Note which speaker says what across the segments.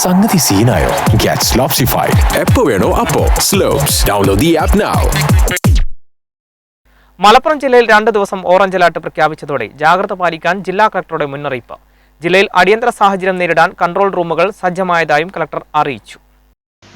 Speaker 1: സംഗതി സീനായോ? ഗെറ്റ് സ്ലോപ്സിഫൈഡ് എപ്പോ വേണോ അപ്പോ. Slopes download the app now
Speaker 2: Malappuram ജില്ലയിൽ രണ്ട് ദിവസം ഓറഞ്ച് അലർട്ട് പ്രഖ്യാപിച്ചതോടെ ജാഗ്രത പാലിക്കാൻ ജില്ലാ കളക്ടറുടെ മുന്നറിയിപ്പ്. ജില്ലയിൽ അടിയന്തര സാഹചര്യം നേരിടാൻ കൺട്രോൾ റൂമുകൾ സജ്ജമായതായും കളക്ടർ അറിയിച്ചു.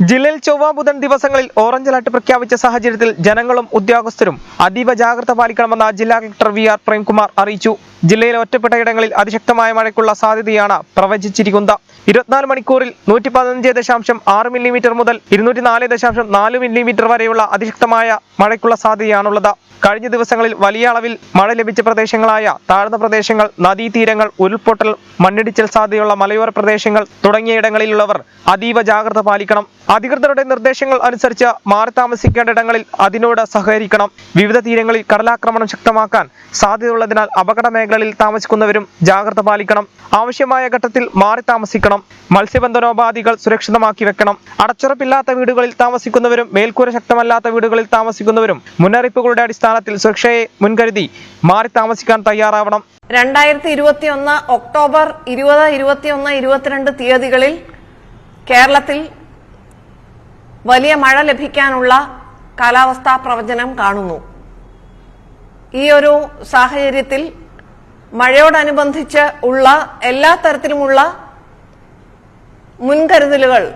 Speaker 2: ജില്ലയിൽ ചൊവ്വ ബുധൻ ദിവസങ്ങളിൽ ഓറഞ്ച് അലർട്ട് പ്രഖ്യാപിച്ച സാഹചര്യത്തിൽ ജനങ്ങളും ഉദ്യോഗസ്ഥരും അതീവ ജാഗ്രത പാലിക്കണമെന്ന് ജില്ലാ കളക്ടർ വി ആർ പ്രേംകുമാർ അറിയിച്ചു. ജില്ലയിലെ ഒറ്റപ്പെട്ട ഇടങ്ങളിൽ അതിശക്തമായ മഴയ്ക്കുള്ള സാധ്യതയാണ് പ്രവചിച്ചിരിക്കുന്നത്. ഇരുപത്തിനാല് മണിക്കൂറിൽ നൂറ്റി പതിനഞ്ച് ദശാംശം ആറ് മില്ലിമീറ്റർ മുതൽ ഇരുന്നൂറ്റി നാല് ദശാംശം നാല് മില്ലിമീറ്റർ വരെയുള്ള അതിശക്തമായ മഴയ്ക്കുള്ള സാധ്യതയാണുള്ളത്. കഴിഞ്ഞ ദിവസങ്ങളിൽ വലിയ അളവിൽ മഴ ലഭിച്ച പ്രദേശങ്ങളായ താഴ്ന്ന പ്രദേശങ്ങൾ നദീതീരങ്ങൾ ഉരുൾപൊട്ടൽ മണ്ണിടിച്ചൽ സാധ്യതയുള്ള മലയോര പ്രദേശങ്ങൾ തുടങ്ങിയ ഇടങ്ങളിലുള്ളവർ അതീവ ജാഗ്രത പാലിക്കണം. അധികൃതരുടെ നിർദ്ദേശങ്ങൾ അനുസരിച്ച് മാറി താമസിക്കേണ്ട ഇടങ്ങളിൽ അതിനോട് സഹകരിക്കണം. വിവിധ തീരങ്ങളിൽ കടലാക്രമണം ശക്തമാക്കാൻ സാധ്യതയുള്ളതിനാൽ അപകട മേഖലകളിൽ താമസിക്കുന്നവരും ജാഗ്രത പാലിക്കണം. ആവശ്യമായ ഘട്ടത്തിൽ മാറി താമസിക്കണം. മത്സ്യബന്ധനോപാധികൾ സുരക്ഷിതമാക്കി വെക്കണം. അടച്ചുറപ്പില്ലാത്ത വീടുകളിൽ താമസിക്കുന്നവരും മേൽക്കൂര ശക്തമല്ലാത്ത വീടുകളിൽ താമസിക്കുന്നവരും മുന്നറിയിപ്പുകളുടെ അടിസ്ഥാനത്തിൽ സുരക്ഷയെ മുൻകരുതി മാറി താമസിക്കാൻ തയ്യാറാവണം.
Speaker 3: രണ്ടായിരത്തി ഇരുപത്തി ഒന്ന് ഒക്ടോബർ ഇരുപത് ഇരുപത്തിയൊന്ന് ഇരുപത്തിരണ്ട് തീയതികളിൽ കേരളത്തിൽ വലിയ മഴ ലഭിക്കാനുള്ള കാലാവസ്ഥാ പ്രവചനം കാണുന്നു. ഈ ഒരു സാഹചര്യത്തിൽ മഴയോടനുബന്ധിച്ച് ഉള്ള എല്ലാ തരത്തിലുമുള്ള മുൻകരുതലുകൾ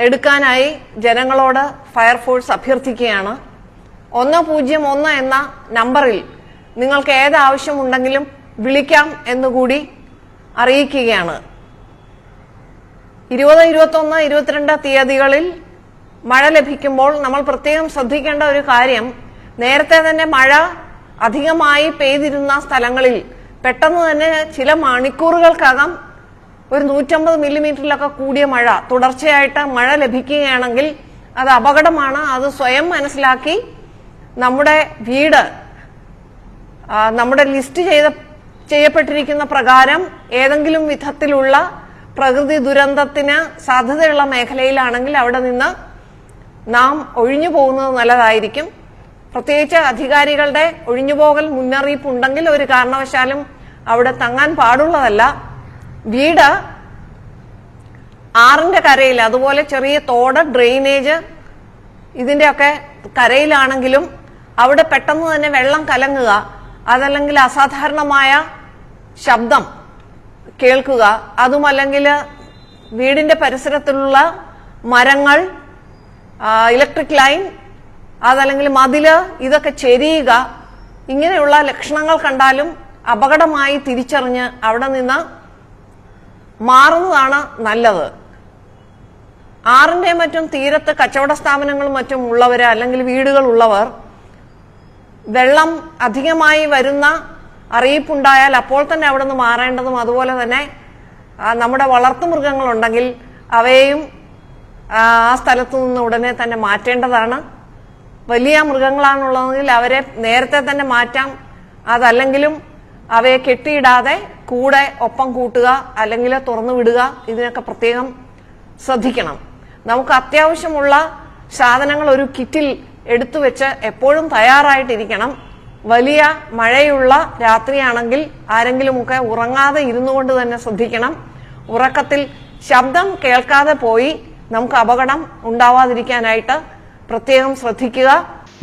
Speaker 3: എടുക്കാനായി ജനങ്ങളോട് ഫയർഫോഴ്സ് അഭ്യർത്ഥിക്കുകയാണ്. ഒന്ന് പൂജ്യം ഒന്ന് എന്ന നമ്പറിൽ നിങ്ങൾക്ക് ഏത് ആവശ്യമുണ്ടെങ്കിലും വിളിക്കാം എന്നുകൂടി അറിയിക്കുകയാണ്. ഇരുപത് ഇരുപത്തൊന്ന് ഇരുപത്തിരണ്ട് തീയതികളിൽ മഴ ലഭിക്കുമ്പോൾ നമ്മൾ പ്രത്യേകം ശ്രദ്ധിക്കേണ്ട ഒരു കാര്യം നേരത്തെ തന്നെ മഴ അധികമായി പെയ്തിരുന്ന സ്ഥലങ്ങളിൽ പെട്ടെന്ന് തന്നെ ചില മണിക്കൂറുകൾക്കകം ഒരു നൂറ്റമ്പത് മില്ലിമീറ്ററിലൊക്കെ കൂടിയ മഴ തുടർച്ചയായിട്ട് മഴ ലഭിക്കുകയാണെങ്കിൽ അത് അപകടമാണ്. അത് സ്വയം മനസ്സിലാക്കി നമ്മുടെ വീട് നമ്മുടെ ലിസ്റ്റ് ചെയ്ത ചെയ്യപ്പെട്ടിരിക്കുന്ന പ്രകാരം ഏതെങ്കിലും വിധത്തിലുള്ള പ്രകൃതി ദുരന്തത്തിന് സാധ്യതയുള്ള മേഖലയിലാണെങ്കിൽ അവിടെ നിന്ന് നാം ഒഴിഞ്ഞു പോകുന്നത് നല്ലതായിരിക്കും. പ്രത്യേകിച്ച് അധികാരികളുടെ ഒഴിഞ്ഞുപോകൽ മുന്നറിയിപ്പ് ഉണ്ടെങ്കിൽ ഒരു കാരണവശാലും അവിടെ തങ്ങാൻ പാടുള്ളതല്ല. വീട് ആറിന്റെ കരയിൽ അതുപോലെ ചെറിയ തോട് ഡ്രെയിനേജ് ഇതിന്റെയൊക്കെ കരയിലാണെങ്കിലും അവിടെ പെട്ടെന്ന് തന്നെ വെള്ളം കലങ്ങുക അതല്ലെങ്കിൽ അസാധാരണമായ ശബ്ദം കേൾക്കുക അതുമല്ലെങ്കിൽ വീടിന്റെ പരിസരത്തുള്ള മരങ്ങൾ ഇലക്ട്രിക് ലൈൻ അതല്ലെങ്കിൽ മതിൽ ഇതൊക്കെ ചെരിയുക ഇങ്ങനെയുള്ള ലക്ഷണങ്ങൾ കണ്ടാലും അപകടമായി തിരിച്ചറിഞ്ഞ് അവിടെ നിന്ന് മാറുന്നതാണ് നല്ലത്. ആറിന്റെ മറ്റും തീരത്ത് കച്ചവട സ്ഥാപനങ്ങളും മറ്റും ഉള്ളവർ അല്ലെങ്കിൽ വീടുകൾ ഉള്ളവർ വെള്ളം അധികമായി വരുന്ന അറിയിപ്പുണ്ടായാൽ അപ്പോൾ തന്നെ അവിടെ നിന്ന് മാറേണ്ടതും അതുപോലെ തന്നെ നമ്മുടെ വളർത്തുമൃഗങ്ങളുണ്ടെങ്കിൽ അവയെയും ആ സ്ഥലത്തു നിന്ന് ഉടനെ തന്നെ മാറ്റേണ്ടതാണ്. വലിയ മൃഗങ്ങളാണുള്ളതെങ്കിൽ അവരെ നേരത്തെ തന്നെ മാറ്റാം. അതല്ലെങ്കിലും അവയെ കെട്ടിയിടാതെ കൂടെ ഒപ്പം കൂട്ടുക അല്ലെങ്കിൽ തുറന്നു വിടുക ഇതിനൊക്കെ പ്രത്യേകം ശ്രദ്ധിക്കണം. നമുക്ക് അത്യാവശ്യമുള്ള സാധനങ്ങൾ ഒരു കിറ്റിൽ എടുത്തു വെച്ച് എപ്പോഴും തയ്യാറായിട്ടിരിക്കണം. വലിയ മഴയുള്ള രാത്രിയാണെങ്കിൽ ആരെങ്കിലുമൊക്കെ ഉറങ്ങാതെ ഇരുന്നു കൊണ്ട് തന്നെ ശ്രദ്ധിക്കണം. ഉറക്കത്തിൽ ശബ്ദം കേൾക്കാതെ പോയി നമുക്ക് അപകടം ഉണ്ടാവാതിരിക്കാനായിട്ട് പ്രത്യേകം ശ്രദ്ധിക്കുക.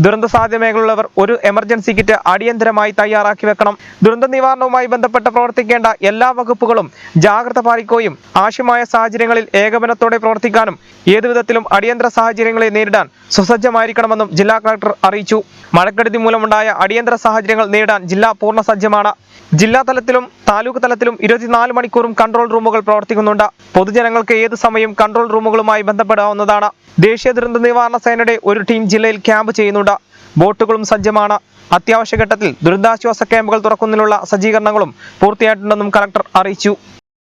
Speaker 2: ദുരന്ത സാധ്യത മേഖലയുള്ളവർ ഒരു എമർജൻസി കിറ്റ് അടിയന്തരമായി തയ്യാറാക്കി വെക്കണം. ദുരന്ത നിവാരണവുമായി ബന്ധപ്പെട്ട് പ്രവർത്തിക്കേണ്ട എല്ലാ വകുപ്പുകളും ജാഗ്രത പാലിക്കുകയും ആവശ്യമായ സാഹചര്യങ്ങളിൽ ഏകോപനത്തോടെ പ്രവർത്തിക്കാനും ഏതുവിധത്തിലും അടിയന്തര സാഹചര്യങ്ങളെ നേരിടാൻ സുസജ്ജമായിരിക്കണമെന്നും ജില്ലാ കളക്ടർ അറിയിച്ചു. മഴക്കെടുതി മൂലമുണ്ടായ അടിയന്തര സാഹചര്യങ്ങൾ നേരിടാൻ ജില്ല പൂർണ സജ്ജമാണ് ജില്ലാ തലത്തിലും താലൂക്ക് തലത്തിലും ഇരുപത്തിനാല് മണിക്കൂറും കൺട്രോൾ റൂമുകൾ പ്രവർത്തിക്കുന്നുണ്ട്. പൊതുജനങ്ങൾക്ക് ഏത് സമയം കൺട്രോൾ റൂമുകളുമായി ബന്ധപ്പെടാവുന്നതാണ്. ദേശീയ ദുരന്ത നിവാരണ സേനയുടെ ഒരു ടീം ജില്ലയിൽ ക്യാമ്പ് ചെയ്യുന്നുണ്ട്. ബോട്ടുകളും സജ്ജമാണ്. അത്യാവശ്യ ഘട്ടത്തിൽ ദുരിതാശ്വാസ ക്യാമ്പുകൾ തുറക്കുന്നതിനുള്ള സജ്ജീകരണങ്ങളും പൂർത്തിയായിട്ടുണ്ടെന്നും കലക്ടർ അറിയിച്ചു.